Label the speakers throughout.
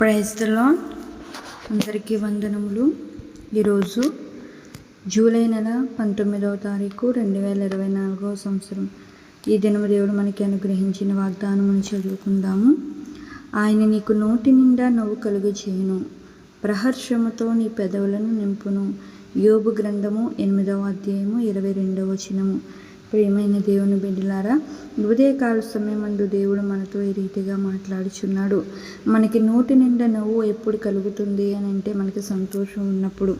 Speaker 1: ప్రైజ్లో అందరికీ వందనములు. ఈరోజు జూలై నెల పంతొమ్మిదవ తారీఖు రెండు వేల ఇరవై నాలుగవ సంవత్సరం. ఈ దినము దేవుడు మనకి అనుగ్రహించిన వాగ్దానమును చదువుకుందాము. ఆయన నీకు నోటి నిండా నవ్వు కలుగు చేయును ప్రహర్షముతో నీ పెదవులను నింపును. యోబు గ్రంథము ఎనిమిదవ అధ్యాయము ఇరవై రెండవ వచనము. ప్రియమైన దేవుని బిడ్డలారా ఉదయకాల సమయమందు దేవుడు మనతో ఈ రీతిగా మాట్లాడుచున్నాడు. మనకి నోటి నిండా నవ్వు ఎప్పుడు కలుగుతుంది అని అంటే మనకి సంతోషం ఉన్నప్పుడు.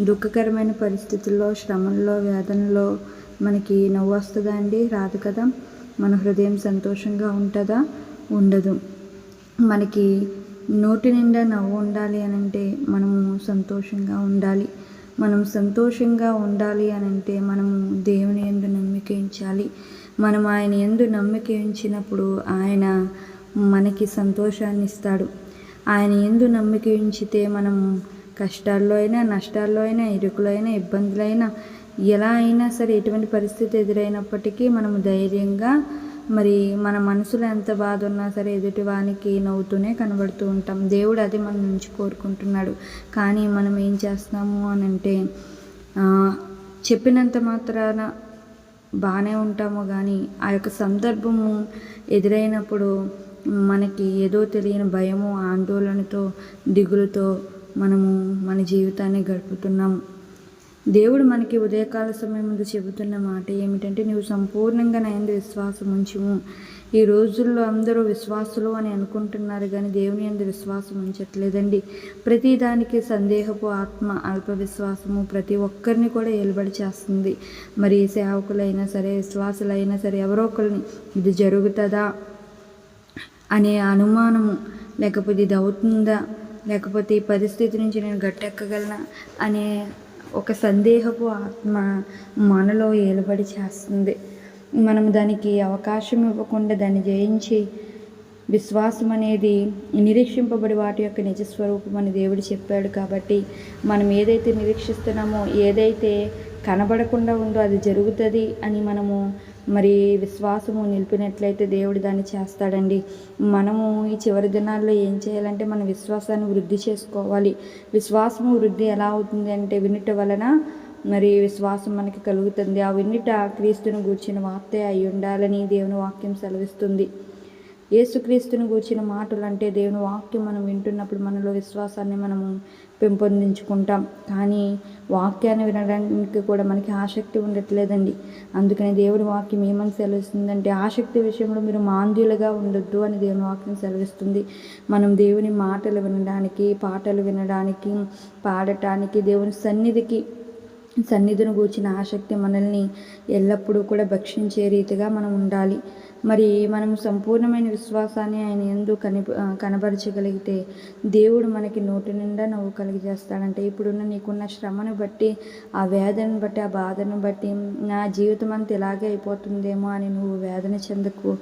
Speaker 1: దుఃఖకరమైన పరిస్థితుల్లో శ్రమంలో వేదనలో మనకి నవ్వు వస్తుందా అండి? రాదు కదా. మన హృదయం సంతోషంగా ఉంటుందా? ఉండదు. మనకి నోటి నిండా నవ్వు ఉండాలి అని అంటే మనము సంతోషంగా ఉండాలి. మనం సంతోషంగా ఉండాలి అని అంటే మనము దేవుని ఎందు నమ్మిక ఉంచాలి. మనం ఆయన ఎందు నమ్మిక ఉంచినప్పుడు ఆయన మనకి సంతోషాన్ని ఇస్తాడు. ఆయన ఎందు నమ్మిక ఉంచితే మనం కష్టాల్లో అయినా నష్టాల్లో అయినా ఇరుకులో అయినా ఇబ్బందులైనా ఎలా అయినా సరే ఎటువంటి పరిస్థితి ఎదురైనప్పటికీ మనము ధైర్యంగా మరి మన మనసులో ఎంత బాధ ఉన్నా సరే ఎదుటి వానికి నవ్వుతూనే కనబడుతూ ఉంటాం. దేవుడు అది మన నుంచి కోరుకుంటున్నాడు. కానీ మనం ఏం చేస్తున్నాము అని అంటే చెప్పినంత మాత్రాన బాగానే ఉంటాము కానీ ఆ యొక్క సందర్భము ఎదురైనప్పుడు మనకి ఏదో తెలియని భయము ఆందోళనతో దిగులుతో మనము మన జీవితాన్ని గడుపుతున్నాము దేవుడు మనకి ఉదయకాల సమయం ముందు చెబుతున్న మాట ఏమిటంటే నువ్వు సంపూర్ణంగా నా ఎందు విశ్వాసం ఉంచుము. ఈ రోజుల్లో అందరూ విశ్వాసులు అని అనుకుంటున్నారు కానీ దేవుని ఎందు విశ్వాసం ఉంచట్లేదండి. ప్రతిదానికి సందేహపు ఆత్మ అల్ప విశ్వాసము ప్రతి ఒక్కరిని కూడా ఏలుబడి చేస్తుంది. మరి సేవకులైనా సరే విశ్వాసులైనా సరే ఎవరో ఒకరిని ఇది జరుగుతుందా అనే అనుమానము లేకపోతే ఇది అవుతుందా లేకపోతే ఈ పరిస్థితి నుంచి నేను గట్టెక్కగలనా అనే ఒక సందేహపు ఆత్మ మనలో ఏలుబడి చేస్తుంది. మనం దానికి అవకాశం ఇవ్వకుండా దాన్ని జయించి విశ్వాసం అనేది నిరీక్షింపబడి వాటి యొక్క నిజస్వరూపం అని దేవుడు చెప్పాడు కాబట్టి మనం ఏదైతే నిరీక్షిస్తున్నామో ఏదైతే కనబడకుండా ఉందో అది జరుగుతుంది అని మనము మరి విశ్వాసము నిలిపినట్లయితే దేవుడు దాన్ని చేస్తాడండి. మనము ఈ చివరి దినాల్లో ఏం చేయాలంటే మన విశ్వాసాన్ని వృద్ధి చేసుకోవాలి. విశ్వాసము వృద్ధి ఎలా అవుతుంది అంటే వినుట వలన మరి విశ్వాసం మనకి కలుగుతుంది. ఆ విన్నిట క్రీస్తును గూర్చిన వార్తే అయి ఉండాలని దేవుని వాక్యం సెలవిస్తుంది. యేసుక్రీస్తుని గూర్చిన మాటలు అంటే దేవుని వాక్యం మనం వింటున్నప్పుడు మనలో విశ్వాసాన్ని మనము పెంపొందించుకుంటాం. కానీ వాక్యాన్ని వినడానికి కూడా మనకి ఆసక్తి ఉండట్లేదండి. అందుకని దేవుడి వాక్యం ఏమని సెలవిస్తుందంటే ఆసక్తి విషయంలో మీరు మాంద్యులుగా ఉండొద్దు అని దేవుని వాక్యం సెలవిస్తుంది. మనం దేవుని మాటలు వినడానికి పాటలు వినడానికి పాడటానికి దేవుని సన్నిధికి సన్నిధిని కూర్చిన ఆసక్తి మనల్ని ఎల్లప్పుడూ కూడా భక్షించే రీతిగా మనం ఉండాలి. మరి మనం సంపూర్ణమైన విశ్వాసాన్ని ఆయన ఎందు కని కనబరచగలిగితే దేవుడు మనకి నోటి నిండా నవ్వు కలిగజేస్తాడంటే ఇప్పుడున్న నీకున్న శ్రమను బట్టి ఆ వేదనను బట్టి ఆ బాధను బట్టి నా జీవితం అంతా ఇలాగే అయిపోతుందేమో అని నువ్వు వేదన చెందకు.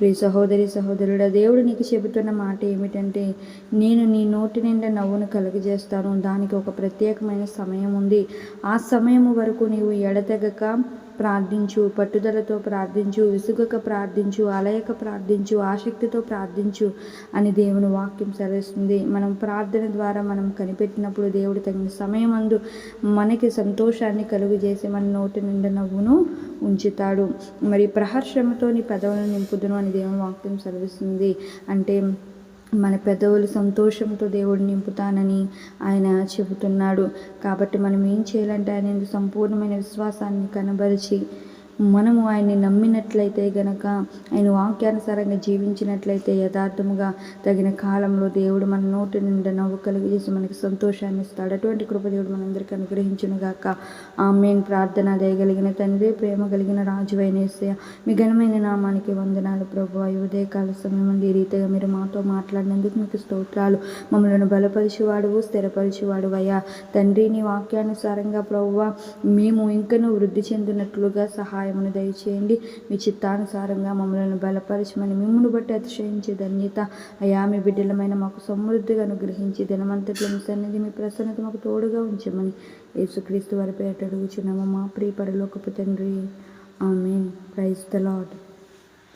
Speaker 1: ప్రియ సహోదరి సహోదరుడు దేవుడు నీకు చెబుతున్న మాట ఏమిటంటే నేను నీ నోటి నిండా నవ్వును కలుగజేస్తాను. దానికి ఒక ప్రత్యేకమైన సమయం ఉంది. ఆ సమయం వరకు నీవు ఎడతెగక ప్రార్థించు పట్టుదలతో ప్రార్థించు విసుగక ప్రార్థించు అలయక ప్రార్థించు ఆసక్తితో ప్రార్థించు అని దేవుని వాక్యం సెలవిస్తుంది. మనం ప్రార్థన ద్వారా మనం కనిపెట్టినప్పుడు దేవుడు తగిన సమయం అందు మనకి సంతోషాన్ని కలుగు చేసి మన నోటి నిండా నవ్వును ఉంచుతాడు. మరి ప్రహర్షమతో నీ పెదవులను నింపుదును అని దేవుని వాక్యం సెలవిస్తుంది. అంటే మన పెదవులు సంతోషంతో దేవుడు నింపుతానని ఆయన చెబుతున్నాడు. కాబట్టి మనం ఏం చేయాలంటే ఆయన సంపూర్ణమైన విశ్వాసాన్ని కనబరిచి మనము ఆయన్ని నమ్మినట్లయితే గనక ఆయన వాక్యానుసారంగా జీవించినట్లయితే యథార్థముగా తగిన కాలంలో దేవుడు మన నోటి నిండా నవ్వు కలిగజేసి మనకి సంతోషాన్ని ఇస్తాడు. అటువంటి కృపదేవుడు మనందరికీ అనుగ్రహించును గాక. ఆమెన్. ప్రార్థన దయగలిగిన తండ్రి ప్రేమ కలిగిన రాజు అయినేసే మీ ఘనమైన నామానికి వందనాలు. ప్రభు ఉదయకాల సమయం ఈ రీతిగా మీరు మాతో మాట్లాడినందుకు మీకు స్తోత్రాలు. మమ్మల్ని బలపరిచేవాడు స్థిరపరిచేవాడు అయ్యా తండ్రి నీ వాక్యానుసారంగా ప్రభువ మేము ఇంకను వృద్ధి చెందినట్లుగా సహాయమును దయచేయండి. మీ చిత్తానుసారంగా మమ్మల్ని బలపరచమని మిమ్మల్ని బట్టి అతిశయించే ధన్యత. అయా మీ బిడ్డలమైన మాకు సమృద్ధిగా అనుగ్రహించి దినమంతట్లో మీ సన్నిధి మీ ప్రసన్నత మాకు తోడుగా ఉంచమని యేసుక్రీస్తు వారి పేట అడుగుచున్నాము. మా ప్రియ పరలోకపు తండ్రి. ఆమె ప్రైజ్ ద లాడ్